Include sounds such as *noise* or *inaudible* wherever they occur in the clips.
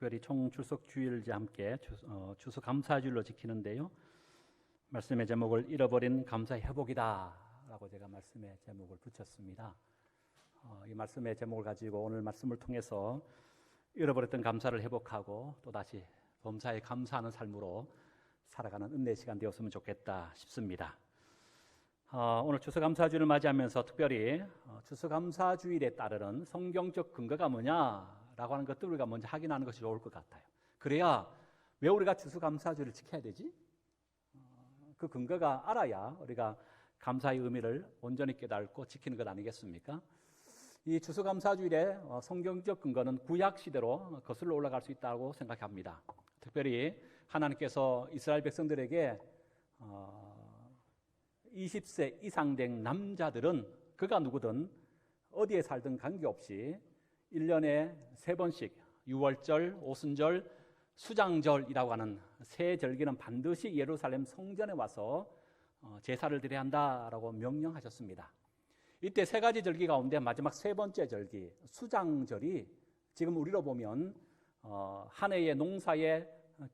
특별히 총출석 주일과 함께 주, 어, 감사주일로 지키는데요. 말씀의 제목을 잃어버린 감사의 회복이다라고 제가 말씀의 제목을 붙였습니다. 어, 이 말씀의 제목을 가지고 오늘 말씀을 통해서 잃어버렸던 감사를 회복하고 또 다시 범사에 감사하는 삶으로 살아가는 은혜 시간 되었으면 좋겠다 싶습니다. 어, 오늘 추수감사주일을 맞이하면서 특별히 어, 추수감사주일에 따르는 성경적 근거가 뭐냐 라고 하는 것들 우리가 먼저 확인하는 것이 좋을 것 같아요. 그래야 왜 우리가 추수감사주일을 지켜야 되지? 어, 그 근거가 알아야 우리가 감사의 의미를 온전히 깨닫고 지키는 것 아니겠습니까? 이 추수감사주일의 어, 성경적 근거는 구약 시대로 거슬러 올라갈 수 있다고 생각합니다. 특별히 하나님께서 이스라엘 백성들에게 20세 어, 이상 된 남자들은 그가 누구든 어디에 살든 관계없이 1년에 세 번씩 6월절, 오순절, 수장절이라고 하는 세 절기는 반드시 예루살렘 성전에 와서 어, 제사를 드려야 한다라고 명령하셨습니다. 이때 세 가지 절기 가운데 마지막 세 번째 절기 수장절이 지금 우리로 보면 어, 한 해의 농사의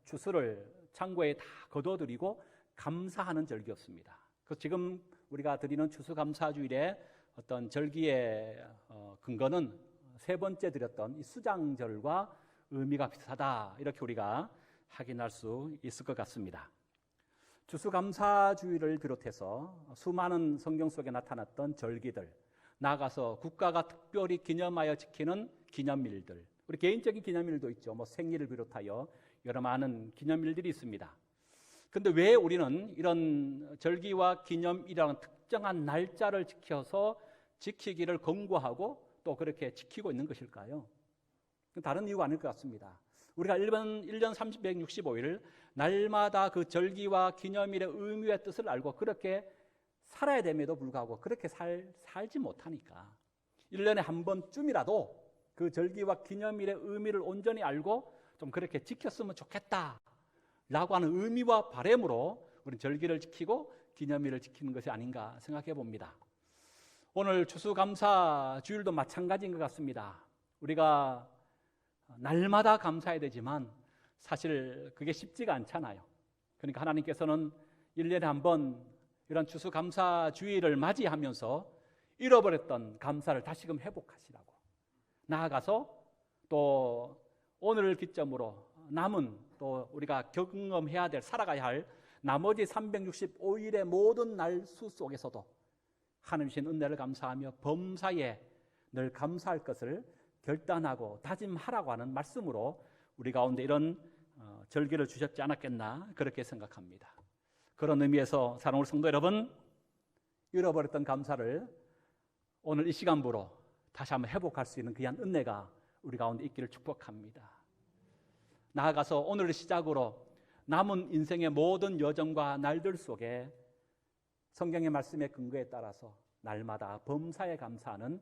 주수를 창고에 다 거둬들이고 감사하는 절기였습니다. 그 지금 우리가 드리는 추수감사주일의 어떤 절기의 어, 근거는 세 번째 드렸던 이 수장절과 의미가 비슷하다 이렇게 우리가 확인할 수 있을 것 같습니다. 추수감사주일을 비롯해서 수많은 성경 속에 나타났던 절기들, 나아가서 국가가 특별히 기념하여 지키는 기념일들, 우리 개인적인 기념일도 있죠. 뭐 생일을 비롯하여 여러 많은 기념일들이 있습니다. 근데 왜 우리는 이런 절기와 기념이라는 특정한 날짜를 지켜서 지키기를 권고하고 또 그렇게 지키고 있는 것일까요? 다른 이유가 아닐 것 같습니다. 우리가 1년, 1년 365일 날마다 그 절기와 기념일의 의미와 뜻을 알고 그렇게 살아야 됨에도 불구하고 그렇게 살, 살지 못하니까 1년에 한 번쯤이라도 그 절기와 기념일의 의미를 온전히 알고 좀 그렇게 지켰으면 좋겠다 라고 하는 의미와 바램으로 우리 절기를 지키고 기념일을 지키는 것이 아닌가 생각해 봅니다. 오늘 추수감사 주일도 마찬가지인 것 같습니다. 우리가 날마다 감사해야 되지만 사실 그게 쉽지가 않잖아요. 그러니까 하나님께서는 1년에 한 번 이런 추수감사 주일을 맞이하면서 잃어버렸던 감사를 다시금 회복하시라고. 나아가서 또 오늘을 기점으로 남은 또 우리가 경험해야 될 살아가야 할 나머지 365일의 모든 날수 속에서도 하나님 신 은혜를 감사하며 범사에 늘 감사할 것을 결단하고 다짐하라고 하는 말씀으로 우리 가운데 이런 어, 절기를 주셨지 않았겠나 그렇게 생각합니다. 그런 의미에서 사랑하는 성도 여러분 잃어버렸던 감사를 오늘 이 시간부로 다시 한번 회복할 수 있는 귀한 은혜가 우리 가운데 있기를 축복합니다. 나아가서 오늘을 시작으로 남은 인생의 모든 여정과 날들 속에 성경의 말씀의 근거에 따라서 날마다 범사에 감사하는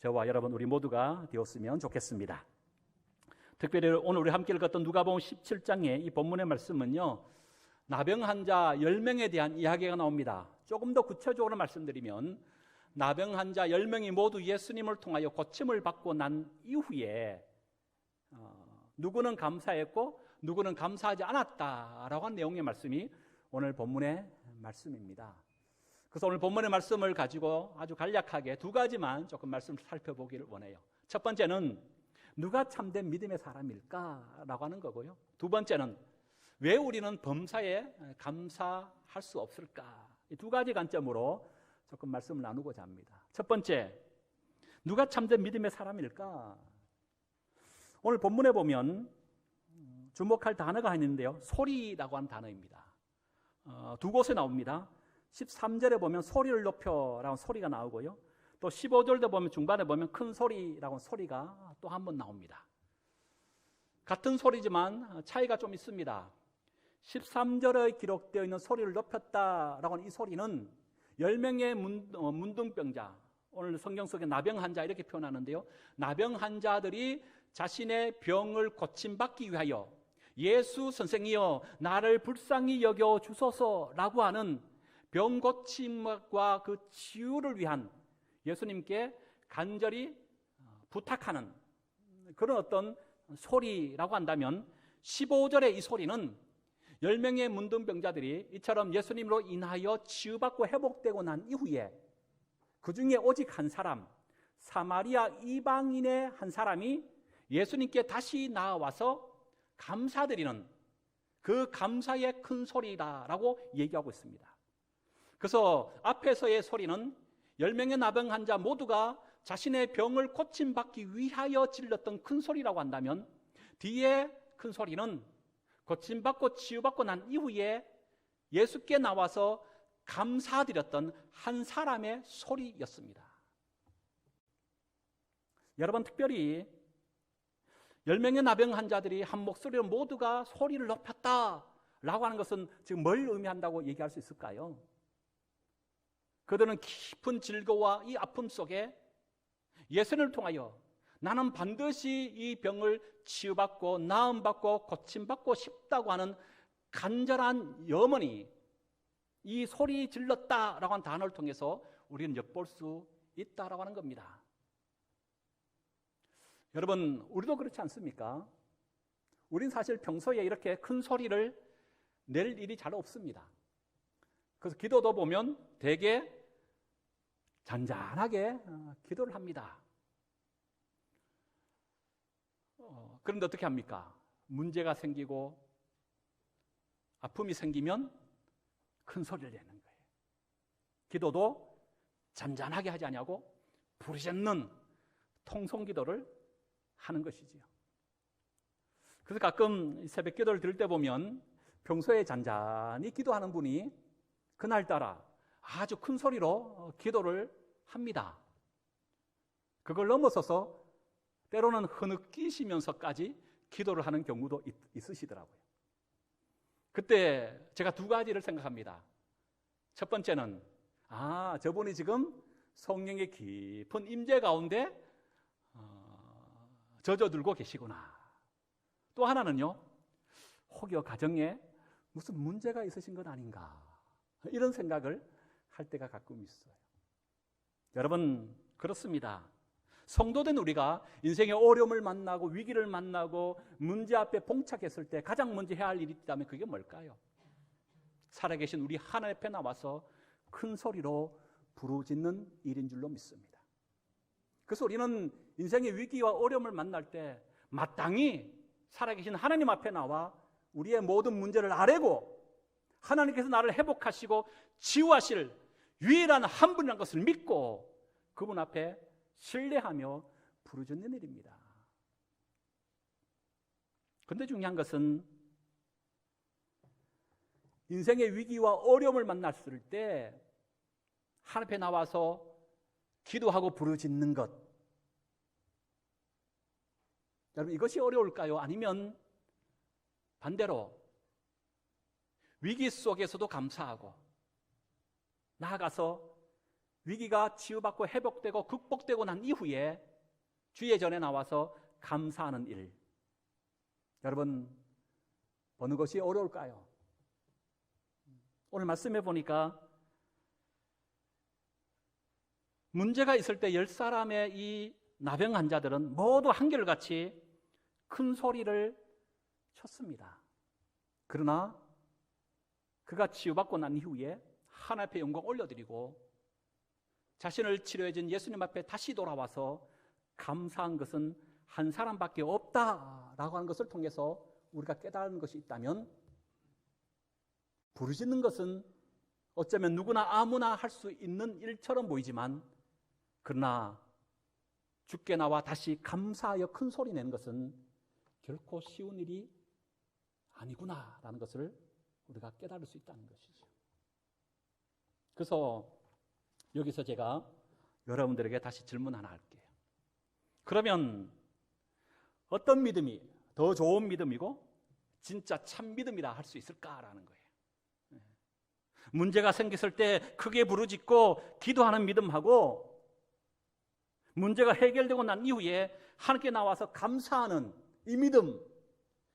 저와 여러분 우리 모두가 되었으면 좋겠습니다. 특별히 오늘 우리 함께 읽었던 누가복음 17장의 이 본문의 말씀은요. 나병 환자 10명에 대한 이야기가 나옵니다. 조금 더 구체적으로 말씀드리면 나병 환자 10명이 모두 예수님을 통하여 고침을 받고 난 이후에 어, 누구는 감사했고 누구는 감사하지 않았다라고 한 내용의 말씀이 오늘 본문의 말씀입니다. 그래서 오늘 본문의 말씀을 가지고 아주 간략하게 두 가지만 조금 말씀을 살펴보기를 원해요. 첫 번째는 누가 참된 믿음의 사람일까라고 하는 거고요. 두 번째는 왜 우리는 범사에 감사할 수 없을까? 이 두 가지 관점으로 조금 말씀을 나누고자 합니다. 첫 번째, 누가 참된 믿음의 사람일까? 오늘 본문에 보면 주목할 단어가 있는데요. 소리라고 하는 단어입니다. 어, 두 곳에 나옵니다. 13절에 보면 소리를 높여라는 소리가 나오고요. 또 15절도 보면 중반에 보면 큰 소리라고 소리가 또 한 번 나옵니다. 같은 소리지만 차이가 좀 있습니다. 13절에 기록되어 있는 소리를 높였다라고 하는 이 소리는 10명의 문, 어, 문둥병자, 오늘 성경 속에 나병 환자 이렇게 표현하는데요. 나병 환자들이 자신의 병을 고침받기 위하여 예수 선생이여 나를 불쌍히 여겨 주소서라고 하는 병 고침과 그 치유를 위한 예수님께 간절히 어, 부탁하는 그런 어떤 소리라고 한다면 15절의 이 소리는 10명의 문둥병자들이 이처럼 예수님으로 인하여 치유받고 회복되고 난 이후에 그 중에 오직 한 사람, 사마리아 이방인의 한 사람이 예수님께 다시 나와서 감사드리는 그 감사의 큰 소리다라고 얘기하고 있습니다. 그래서 앞에서의 소리는 10명의 나병 환자 모두가 자신의 병을 고침받기 위하여 질렀던 큰 소리라고 한다면 뒤에 큰 소리는 고침받고 치유받고 난 이후에 예수께 나와서 감사드렸던 한 사람의 소리였습니다. 여러분 특별히 10명의 나병 환자들이 한 목소리로 모두가 소리를 높였다 라고 하는 것은 지금 뭘 의미한다고 얘기할 수 있을까요? 그들은 깊은 즐거와 이 아픔 속에 예수를 통하여 나는 반드시 이 병을 치유받고 나음받고 고침받고 싶다고 하는 간절한 염원이 이 소리 질렀다라고 하는 단어를 통해서 우리는 엿볼 수 있다라고 하는 겁니다. 여러분, 우리도 그렇지 않습니까? 우린 사실 평소에 이렇게 큰 소리를 낼 일이 잘 없습니다. 그래서 기도도 보면 대개 잔잔하게 어, 기도를 합니다. 어, 그런데 어떻게 합니까? 문제가 생기고 아픔이 생기면 큰 소리를 내는 거예요. 기도도 잔잔하게 하지 않냐고 부르짖는 통성 기도를 하는 것이지요. 그래서 가끔 새벽 기도를 들을 때 보면 평소에 잔잔히 기도하는 분이 그날따라 아주 큰 소리로 어, 기도를 합니다. 그걸 넘어서서 때로는 흐느끼시면서까지 기도를 하는 경우도 있, 으시더라고요 그때 제가 두 가지를 생각합니다. 첫 번째는 아 저분이 지금 성령의 깊은 임재 가운데 어, 젖어들고 계시구나. 또 하나는요 혹여 가정에 무슨 문제가 있으신 건 아닌가 이런 생각을 할 때가 가끔 있어요. 여러분 그렇습니다. 성도된 우리가 인생의 어려움을 만나고 위기를 만나고 문제 앞에 봉착했을 때 가장 먼저 해야 할 일이 있다면 그게 뭘까요? 살아계신 우리 하나님 앞에 나와서 큰 소리로 부르짖는 일인 줄로 믿습니다. 그래서 우리는 인생의 위기와 어려움을 만날 때 마땅히 살아계신 하나님 앞에 나와 우리의 모든 문제를 아뢰고 하나님께서 나를 회복하시고 치유하실 유일한 한 분이라는 것을 믿고 그분 앞에 신뢰하며 부르짖는 일입니다. 근데 중요한 것은 인생의 위기와 어려움을 만났을 때 하나님 앞에 나와서 기도하고 부르짖는 것. 여러분 이것이 어려울까요? 아니면 반대로 위기 속에서도 감사하고 나아가서 위기가 치유받고 회복되고 극복되고 난 이후에 주의 전에 나와서 감사하는 일. 여러분, 어느 것이 어려울까요? 오늘 말씀해 보니까 문제가 있을 때 열 사람의 이 나병 환자들은 모두 한결같이 큰 소리를 쳤습니다. 그러나 그가 치유받고 난 이후에 하나님 앞에 영광 올려드리고 자신을 치료해 준 예수님 앞에 다시 돌아와서 감사한 것은 한 사람밖에 없다라고 하는 것을 통해서 우리가 깨달은 것이 있다면 부르짖는 것은 어쩌면 누구나 아무나 할 수 있는 일처럼 보이지만 그러나 죽게 나와 다시 감사하여 큰 소리 내는 것은 결코 쉬운 일이 아니구나라는 것을 우리가 깨달을 수 있다는 것이죠. 그래서 여기서 제가 여러분들에게 다시 질문 하나 할게요. 그러면 어떤 믿음이 더 좋은 믿음이고 진짜 참 믿음이라 할 수 있을까라는 거예요. 네. 문제가 생겼을 때 크게 부르짖고 기도하는 믿음하고 문제가 해결되고 난 이후에 하나님께 나와서 감사하는 이 믿음,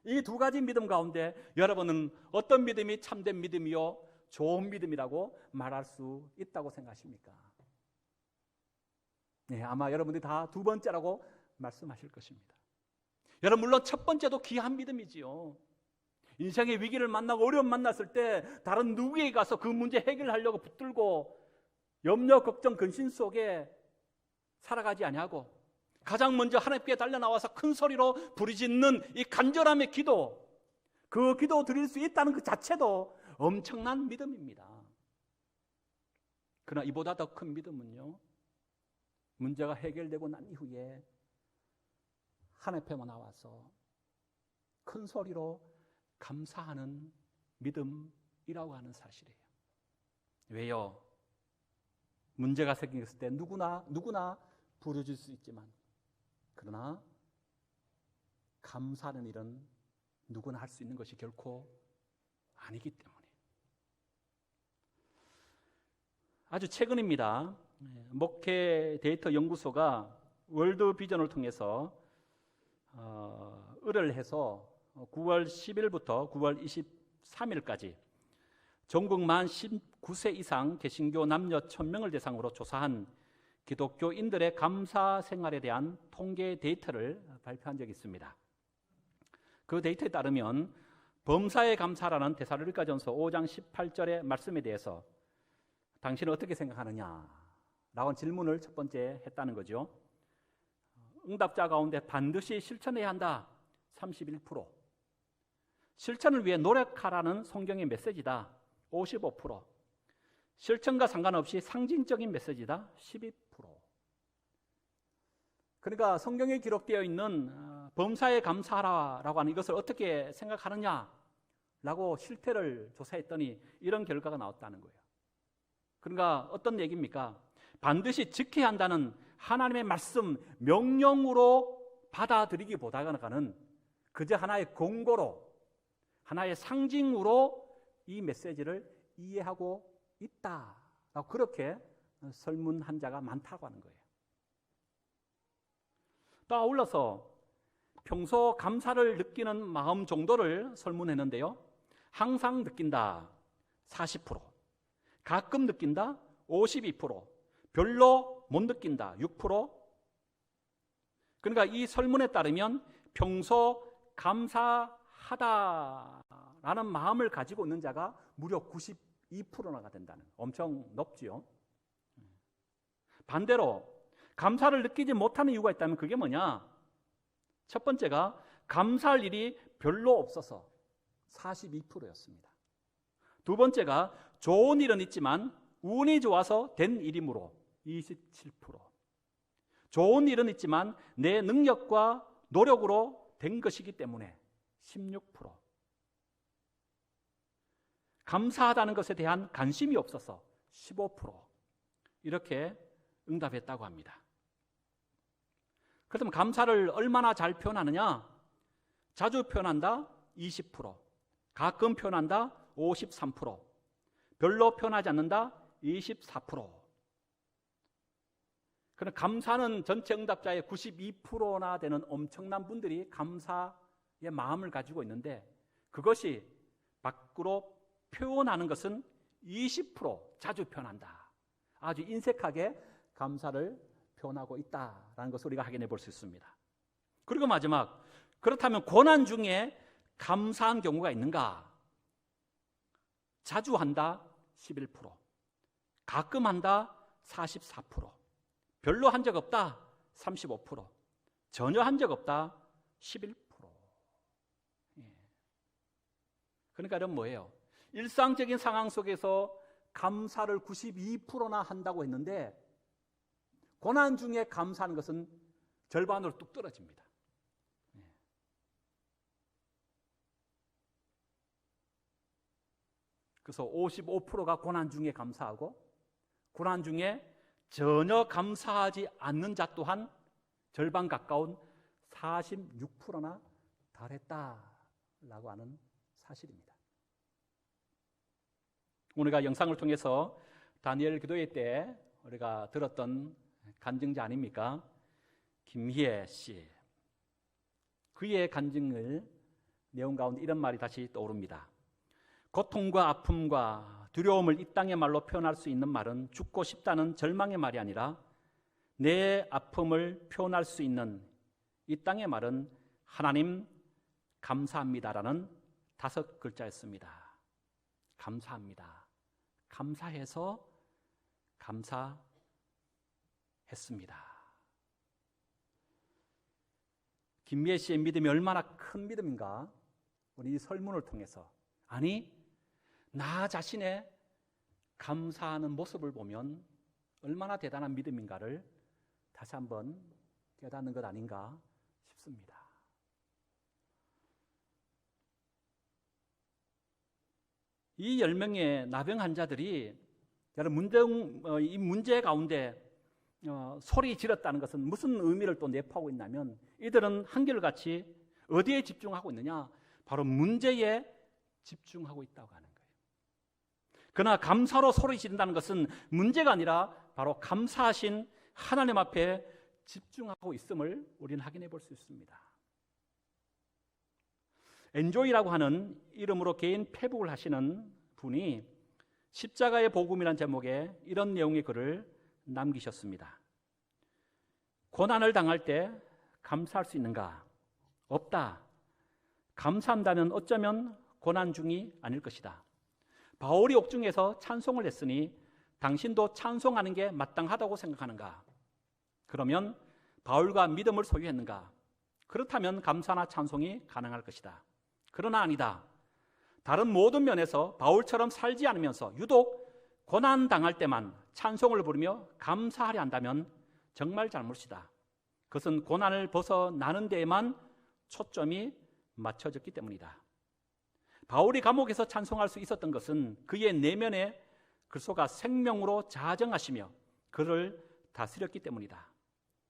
이 두 가지 믿음 가운데 여러분은 어떤 믿음이 참된 믿음이요? 좋은 믿음이라고 말할 수 있다고 생각하십니까? 네, 아마 여러분들이 다 두 번째라고 말씀하실 것입니다. 여러분 물론 첫 번째도 귀한 믿음이지요. 인생의 위기를 만나고 어려움 만났을 때 다른 누구에게 가서 그 문제 해결하려고 붙들고 염려, 걱정, 근심 속에 살아가지 아니하고 가장 먼저 하나님께 달려 나와서 큰 소리로 부르짖는 이 간절함의 기도, 그 기도 드릴 수 있다는 그 자체도 엄청난 믿음입니다. 그러나 이보다 더 큰 믿음은요, 문제가 해결되고 난 이후에 하나님께만 나와서 큰 소리로 감사하는 믿음이라고 하는 사실이에요. 왜요? 문제가 생겼을 때 누구나 누구나 부르질 수 있지만 그러나 감사하는 일은 누구나 할 수 있는 것이 결코 아니기 때문에 아주 최근입니다. 목회 데이터 연구소가 월드 비전을 통해서 어, 을을 해서 9월 10일부터 9월 23일까지 전국 만 19세 이상 개신교 남녀 1000명을 대상으로 조사한 기독교인들의 감사 생활에 대한 통계 데이터를 발표한 적이 있습니다. 그 데이터에 따르면 범사에 감사라는 데살로니가전서 5장 18절의 말씀에 대해서 당신은 어떻게 생각하느냐? 라고 질문을 첫 번째 했다는 거죠. 응답자 가운데 반드시 실천해야 한다. 31%. 실천을 위해 노력하라는 성경의 메시지다. 55%. 실천과 상관없이 상징적인 메시지다. 12%. 그러니까 성경에 기록되어 있는 어, 범사에 감사하라라고 하는 이것을 어떻게 생각하느냐라고 실태를 조사했더니 이런 결과가 나왔다는 거예요. 그러니까 어떤 얘기입니까? 반드시 지켜야 한다는 하나님의 말씀 명령으로 받아들이기보다는 그저 하나의 공고로 하나의 상징으로 이 메시지를 이해하고 있다. 그렇게 설문한 자가 많다고 하는 거예요. 또 아울러서 평소 감사를 느끼는 마음 정도를 설문했는데요. 항상 느낀다. 40%. 가끔 느낀다. 52%. 별로 못 느낀다. 6%. 그러니까 이 설문에 따르면 평소 감사하다라는 마음을 가지고 있는 자가 무려 92%나가 된다는 엄청 높지요. 반대로 감사를 느끼지 못하는 이유가 있다면 그게 뭐냐? 첫 번째가 감사할 일이 별로 없어서 42%였습니다. 두 번째가 좋은 일은 있지만 운이 좋아서 된 일이므로 27%. 좋은 일은 있지만 내 능력과 노력으로 된 것이기 때문에 16%. 감사하다는 것에 대한 관심이 없어서 15%. 이렇게 응답했다고 합니다. 그렇다면 감사를 얼마나 잘 표현하느냐? 자주 표현한다? 20%. 가끔 표현한다? 53%. 별로 표현하지 않는다? 24%. 그럼 감사는 전체 응답자의 92%나 되는 엄청난 분들이 감사의 마음을 가지고 있는데 그것이 밖으로 표현하는 것은 20% 자주 표현한다. 아주 인색하게 감사를 표현하고 있다라는 것을 우리가 확인해 볼 수 있습니다. 그리고 마지막 그렇다면 고난 중에 감사한 경우가 있는가? 자주 한다 11%. 가끔 한다 44%. 별로 한 적 없다. 35%. 전혀 한 적 없다. 11%. 예. 그러니까 이런 뭐예요? 일상적인 상황 속에서 감사를 92%나 한다고 했는데 고난 중에 감사하는 것은 절반으로 뚝 떨어집니다. 그래서 55%가 고난 중에 감사하고 고난 중에 전혀 감사하지 않는 자 또한 절반 가까운 46%나 달했다라고 하는 사실입니다. 우리가 영상을 통해서 다니엘 기도회 때 우리가 들었던 간증자 아닙니까? 김희애 씨. 그의 간증을 내용 가운데 이런 말이 다시 떠오릅니다. 고통과 아픔과 두려움을 이 땅의 말로 표현할 수 있는 말은 죽고 싶다는 절망의 말이 아니라 내 아픔을 표현할 수 있는 이 땅의 말은 하나님 감사합니다라는 다섯 글자였습니다. 감사합니다. 감사해서 감사했습니다. 김미애 씨의 믿음이 얼마나 큰 믿음인가? 우리 이 설문을 통해서 아니 나 자신의 감사하는 모습을 보면 얼마나 대단한 믿음인가를 다시 한번 깨닫는 것 아닌가 싶습니다. 이 10명의 나병 환자들이 문제, 어, 이 문제 가운데 어, 소리 질렀다는 것은 무슨 의미를 또 내포하고 있냐면 이들은 한결같이 어디에 집중하고 있느냐? 바로 문제에 집중하고 있다고 하는. 그러나 감사로 소리 지른다는 것은 문제가 아니라 바로 감사하신 하나님 앞에 집중하고 있음을 우리는 확인해 볼 수 있습니다. 엔조이라고 하는 이름으로 개인 페북을 하시는 분이 십자가의 복음이라는 제목의 이런 내용의 글을 남기셨습니다. 고난을 당할 때 감사할 수 있는가? 없다. 감사한다면 어쩌면 고난 중이 아닐 것이다. 바울이 옥중에서 찬송을 했으니 당신도 찬송하는 게 마땅하다고 생각하는가? 그러면 바울과 믿음을 소유했는가? 그렇다면 감사나 찬송이 가능할 것이다. 그러나 아니다. 다른 모든 면에서 바울처럼 살지 않으면서 유독 고난 당할 때만 찬송을 부르며 감사하려 한다면 정말 잘못이다. 그것은 고난을 벗어나는 데에만 초점이 맞춰졌기 때문이다. 바울이 감옥에서 찬송할 수 있었던 것은 그의 내면에 그리스도가 생명으로 자정하시며 그를 다스렸기 때문이다.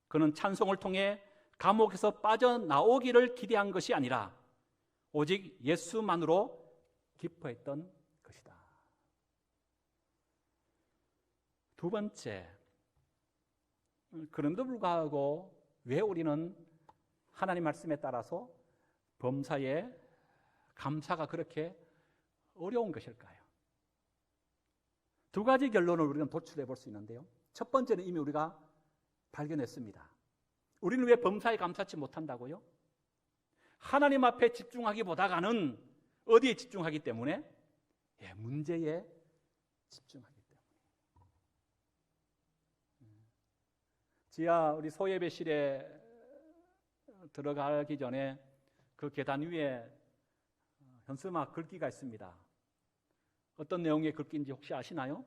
그는 찬송을 통해 감옥에서 빠져나오기를 기대한 것이 아니라 오직 예수만으로 기뻐했던 것이다. 두 번째, 그럼에도 불구하고 왜 우리는 하나님 말씀에 따라서 범사에 감사가 그렇게 어려운 것일까요? 두 가지 결론을 우리는 도출해 볼 수 있는데요. 첫 번째는 이미 우리가 발견했습니다. 우리는 왜 범사에 감사치 못한다고요? 하나님 앞에 집중하기보다가는 어디에 집중하기 때문에? 예, 문제에 집중하기 때문에. 음. 지하 우리 소예배실에 들어가기 전에 그 계단 위에 현수막 글귀가 있습니다. 어떤 내용의 글귀인지 혹시 아시나요?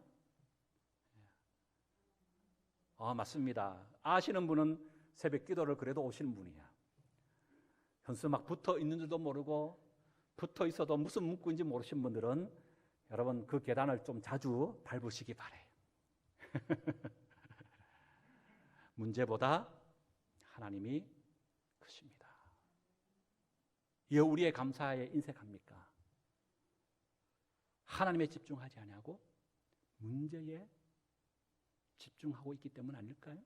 아, 맞습니다. 아시는 분은 새벽 기도를 그래도 오시는 분이야. 현수막 붙어 있는 줄도 모르고 붙어 있어도 무슨 문구인지 모르신 분들은 여러분 그 계단을 좀 자주 밟으시기 바래요. *laughs* 문제보다 하나님이. 이 우리의 감사에 인색합니까? 하나님에 집중하지 않냐고 문제에 집중하고 있기 때문 아닐까요?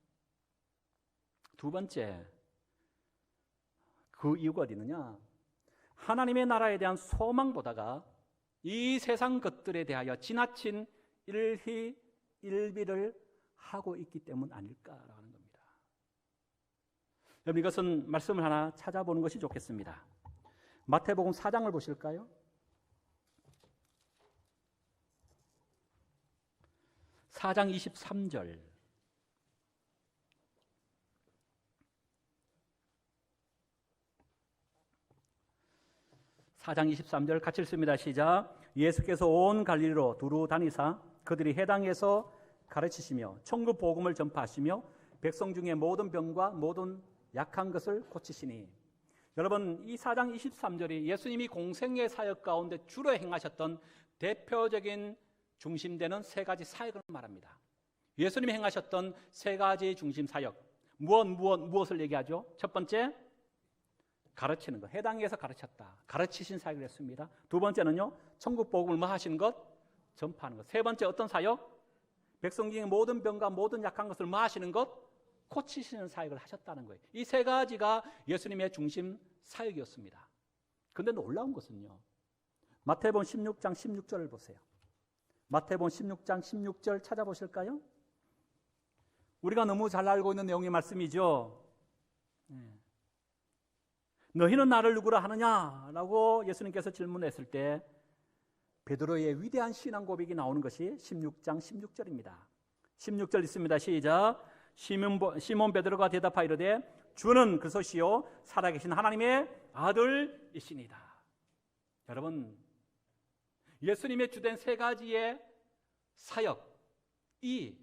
두 번째, 그 이유가 어디 있느냐? 하나님의 나라에 대한 소망보다가 이 세상 것들에 대하여 지나친 일희 일비를 하고 있기 때문 아닐까라는 겁니다. 여러분 이것은 말씀을 하나 찾아보는 것이 좋겠습니다. 마태복음 4장을 보실까요? 4장 23절 4장 23절 같이 읽습니다. 시작. 예수께서 온 갈릴리로 두루 다니사 그들이 해당에서 가르치시며 천국 복음을 전파하시며 백성 중에 모든 병과 모든 약한 것을 고치시니 여러분 이 4장 23절이 예수님이 공생의 사역 가운데 주로 행하셨던 대표적인 중심되는 세 가지 사역을 말합니다. 예수님이 행하셨던 세 가지 중심 사역 무엇 무엇 무엇을 얘기하죠? 첫 번째 가르치는 것, 해당에서 가르쳤다. 가르치신 사역을 했습니다. 두 번째는요, 천국 복음을 뭐 하시는 것? 전파하는 것. 세 번째 어떤 사역? 백성 중에 모든 병과 모든 약한 것을 뭐 하시는 것? 고치시는 사역을 하셨다는 거예요. 이 세 가지가 예수님의 중심 사역이었습니다. 근데 놀라운 것은요. 마태복음 16장 16절을 보세요. 마태복음 16장 16절 찾아보실까요? 우리가 너무 잘 알고 있는 내용의 말씀이죠. 네. 너희는 나를 누구라 하느냐라고 예수님께서 질문했을 때 베드로의 위대한 신앙 고백이 나오는 것이 16장 16절입니다. 16절 있습니다. 시작. 시몬, 시몬 베드로가 대답하여 이르되 주는 그소시요 살아계신 하나님의 아들이시니다. 여러분 예수님의 주된 세 가지의 사역 이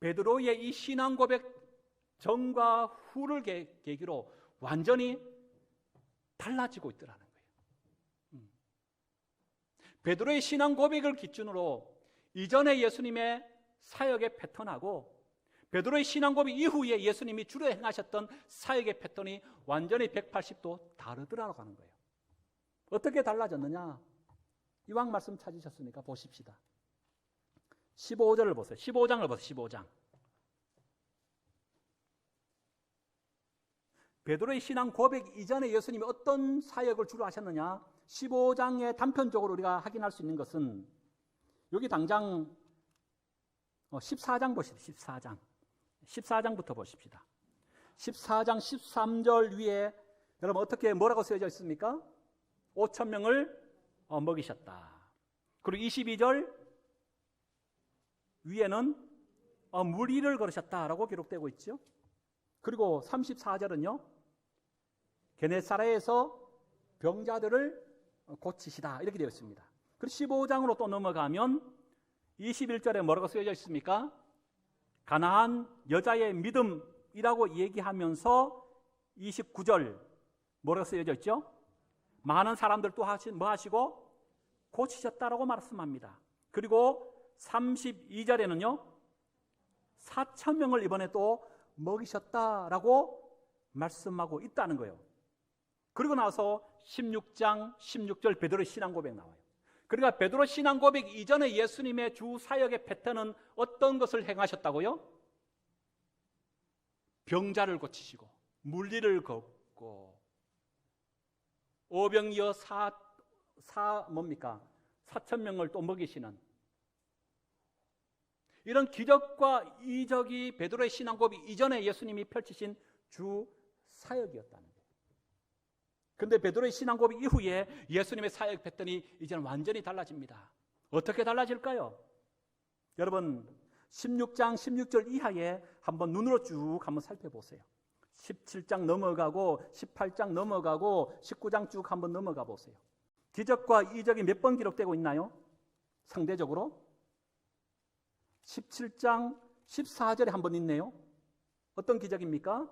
베드로의 이 신앙 고백 전과 후를 계기로 완전히 달라지고 있더라는 거예요. 음. 베드로의 신앙 고백을 기준으로 이전에 예수님의 사역의 패턴하고 베드로의 신앙 고백 이후에 예수님이 주로 행하셨던 사역의 패턴이 완전히 180도 다르더라고 하는 거예요. 어떻게 달라졌느냐? 이왕 말씀 찾으셨으니까 보십시다. 15절을 보세요. 15장을 보세요. 15장. 베드로의 신앙 고백 이전에 예수님이 어떤 사역을 주로 하셨느냐? 15장의 단편적으로 우리가 확인할 수 있는 것은 여기 당장 14장 어, 보십시오. 14장. 14장부터 보십시다. 14장 13절 위에 여러분 어떻게 뭐라고 쓰여져 있습니까? 5천 명을 어, 먹이셨다. 그리고 22절 위에는 어, 무리를 걸으셨다라고 기록되고 있죠. 그리고 34절은요. 게네사라에서 병자들을 고치시다 이렇게 되어 있습니다. 그리고 15장으로 또 넘어가면 21절에 뭐라고 쓰여져 있습니까? 가나안 여자의 믿음이라고 얘기하면서 29절 뭐라고 쓰여져 있죠? 많은 사람들 또 하시, 뭐 하시고 고치셨다라고 말씀합니다. 그리고 32절에는요, 4천 명을 이번에 또 먹이셨다라고 말씀하고 있다는 거예요. 그리고 나서 16장 16절 베드로 신앙 고백 나와요. 그러니까 베드로 신앙 고백 이전에 예수님의 주 사역의 패턴은 어떤 것을 행하셨다고요? 병자를 고치시고 물리를 걷고 오병이어 사, 사 뭡니까? 사천 명을 또 먹이시는 이런 기적과 이적이 베드로의 신앙고비 이전에 예수님이 펼치신 주 사역이었다는. 근데 베드로의 신앙고비 이후에 예수님의 사역 패턴이 이제는 완전히 달라집니다. 어떻게 달라질까요? 여러분 16장 16절 이하에 한번 눈으로 쭉 한번 살펴보세요. 17장 넘어가고 18장 넘어가고 19장 쭉 한번 넘어가 보세요. 기적과 이적이 몇 번 기록되고 있나요? 상대적으로 17장 14절에 한 번 있네요. 어떤 기적입니까?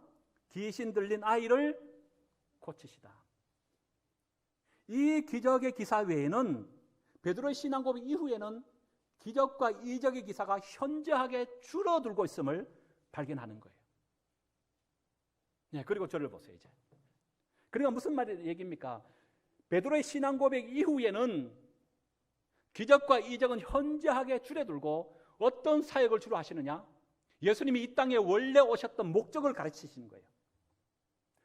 귀신 들린 아이를 고치시다. 이 기적의 기사 외에는 베드로의 신앙 고백 이후에는 기적과 이적의 기사가 현저하게 줄어들고 있음을 발견하는 거예요. 네, 그리고 저를 보세요, 이제. 그러니까 무슨 말이 얘기입니까? 베드로의 신앙 고백 이후에는 기적과 이적은 현저하게 줄어들고 어떤 사역을 주로 하시느냐? 예수님이 이 땅에 원래 오셨던 목적을 가르치시는 거예요.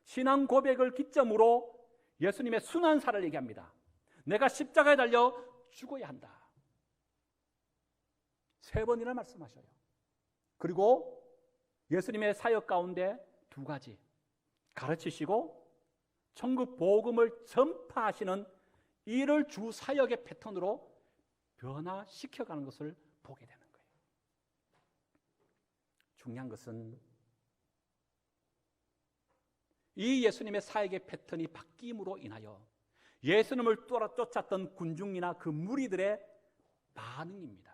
신앙 고백을 기점으로 예수님의 순환사를 얘기합니다. 내가 십자가에 달려 죽어야 한다. 세 번이나 말씀하셔요. 그리고 예수님의 사역 가운데 두 가지 가르치시고 천국 복음을 전파하시는 이를 주 사역의 패턴으로 변화시켜 가는 것을 보게 되는 거예요. 중요한 것은 이 예수님의 사역의 패턴이 바뀜으로 인하여 예수님을 쫓았던 군중이나 그 무리들의 반응입니다.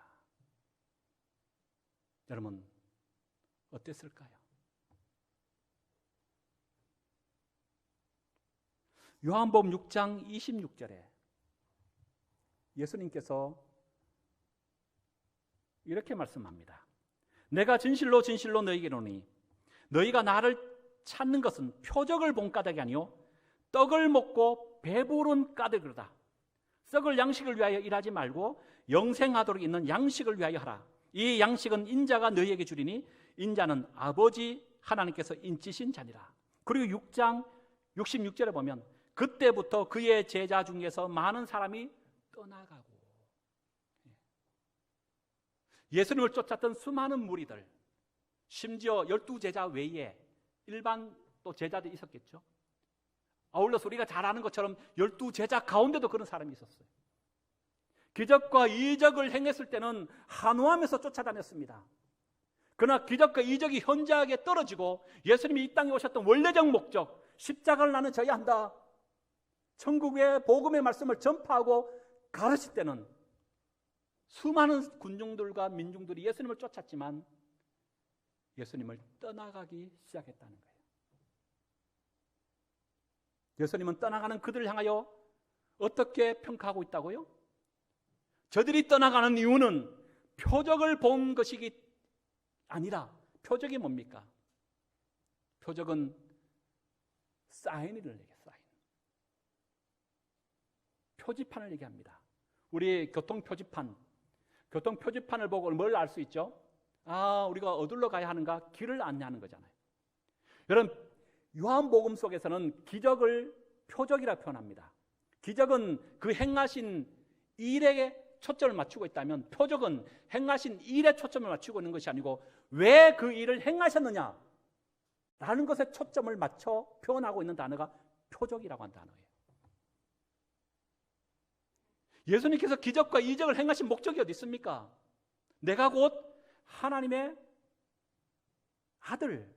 여러분, 어땠을까요? 요한복음 6장 26절에 예수님께서 이렇게 말씀합니다. 내가 진실로 진실로 너희에게 이르니 너희가 나를 찾는 것은 표적을 본 까닭이 아니요 떡을 먹고 배부른 까닭이로다. 썩을 양식을 위하여 일하지 말고 영생하도록 있는 양식을 위하여 하라. 이 양식은 인자가 너희에게 주리니 인자는 아버지 하나님께서 인치신 자니라. 그리고 6장 66절에 보면 그때부터 그의 제자 중에서 많은 사람이 떠나가고 예수님을 쫓았던 수많은 무리들 심지어 열두 제자 외에 일반 또 제자들이 있었겠죠. 아울러서 우리가 잘 아는 것처럼 열두 제자 가운데도 그런 사람이 있었어요. 기적과 이적을 행했을 때는 한호하면서 쫓아다녔습니다. 그러나 기적과 이적이 현저하게 떨어지고 예수님이 이 땅에 오셨던 원래적 목적, 십자가를 나는 져야 한다. 천국의 복음의 말씀을 전파하고 가르칠 때는 수많은 군중들과 민중들이 예수님을 쫓았지만 예수님을 떠나가기 시작했다는 거예요. 예수님은 떠나가는 그들을 향하여 어떻게 평가하고 있다고요? 저들이 떠나가는 이유는 표적을 본 것이기 아니라 표적이 뭡니까? 표적은 사인을 얘기해요. 사인. 표지판을 얘기합니다. 우리 교통 표지판, 교통 표지판을 보고 뭘 알 수 있죠? 아, 우리가 어디로 가야 하는가? 길을 안내하는 거잖아요. 여러분, 요한복음 속에서는 기적을 표적이라 표현합니다. 기적은 그 행하신 일에 초점을 맞추고 있다면 표적은 행하신 일에 초점을 맞추고 있는 것이 아니고 왜 그 일을 행하셨느냐 라는 것에 초점을 맞춰 표현하고 있는 단어가 표적이라고 하는 단어예요. 예수님께서 기적과 이적을 행하신 목적이 어디 있습니까? 내가 곧 하나님의 아들,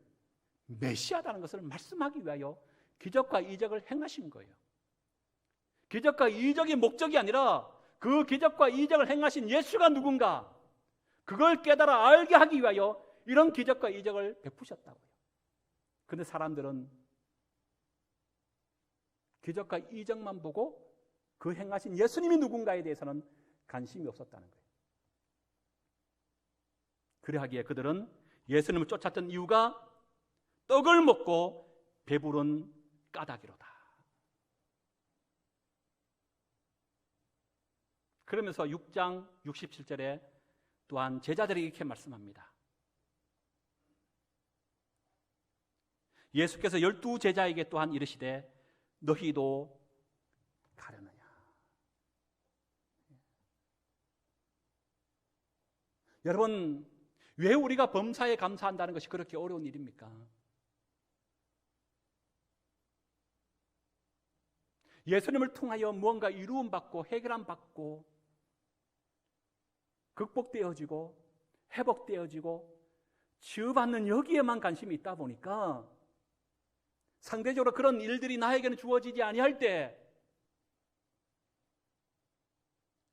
메시아다는 것을 말씀하기 위하여 기적과 이적을 행하신 거예요. 기적과 이적이 목적이 아니라 그 기적과 이적을 행하신 예수가 누군가 그걸 깨달아 알게 하기 위하여 이런 기적과 이적을 베푸셨다고요. 근데 사람들은 기적과 이적만 보고 그 행하신 예수님이 누군가에 대해서는 관심이 없었다는 거예요. 그래하기에 그들은 예수님을 쫓았던 이유가 떡을 먹고 배부른 까닭이로다. 그러면서 6장 67절에 또한 제자들이 이렇게 말씀합니다. 예수께서 열두 제자에게 또한 이르시되 너희도 가려느냐. 여러분, 왜 우리가 범사에 감사한다는 것이 그렇게 어려운 일입니까? 예수님을 통하여 무언가 이루음 받고 해결함 받고 극복되어지고 회복되어지고 치유받는 여기에만 관심이 있다 보니까 상대적으로 그런 일들이 나에게는 주어지지 아니할 때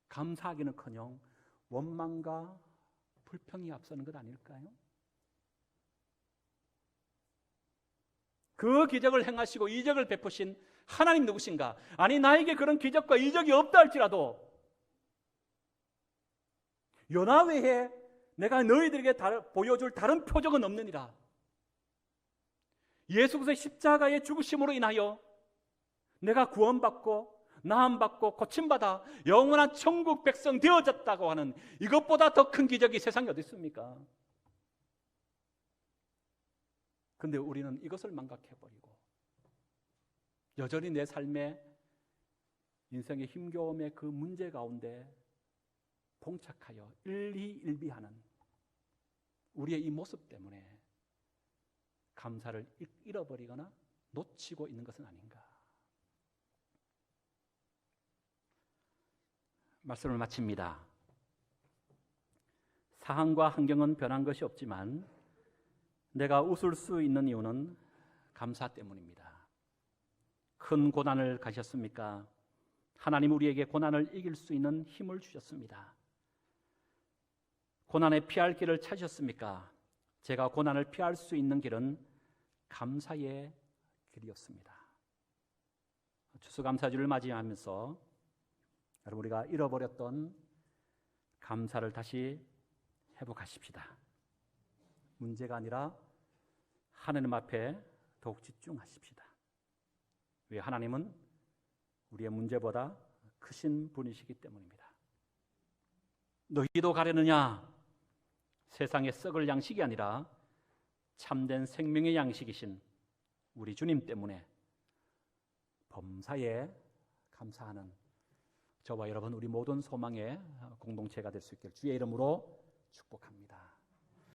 감사하기는커녕 원망과 불평이 앞서는 것 아닐까요? 그 기적을 행하시고 이적을 베푸신 하나님 누구신가? 아니 나에게 그런 기적과 이적이 없다 할지라도 요나 외에 내가 너희들에게 보여줄 다른 표적은 없느니라. 예수 그리스도의 십자가의 죽으심으로 인하여 내가 구원받고 나음받고 고침받아 영원한 천국 백성 되어졌다고 하는 이것보다 더 큰 기적이 세상에 어디 있습니까? 근데 우리는 이것을 망각해버리고 여전히 내 삶의 인생의 힘겨움의 그 문제 가운데 봉착하여 일희일비하는 우리의 이 모습 때문에 감사를 잃어버리거나 놓치고 있는 것은 아닌가. 말씀을 마칩니다. 상황과 환경은 변한 것이 없지만 내가 웃을 수 있는 이유는 감사 때문입니다. 큰 고난을 가셨습니까? 하나님 우리에게 고난을 이길 수 있는 힘을 주셨습니다. 고난에 피할 길을 찾으셨습니까? 제가 고난을 피할 수 있는 길은 감사의 길이었습니다. 추수감사주를 맞이하면서 여러분 우리가 잃어버렸던 감사를 다시 회복하십시다. 문제가 아니라 하나님 앞에 더욱 집중하십시다. 왜 하나님은 우리의 문제보다 크신 분이시기 때문입니다. 너희도 가려느냐? 세상에 썩을 양식이 아니라 참된 생명의 양식이신 우리 주님 때문에 범사에 감사하는 저와 여러분 우리 모든 소망의 공동체가 될 수 있길 주의 이름으로 축복합니다.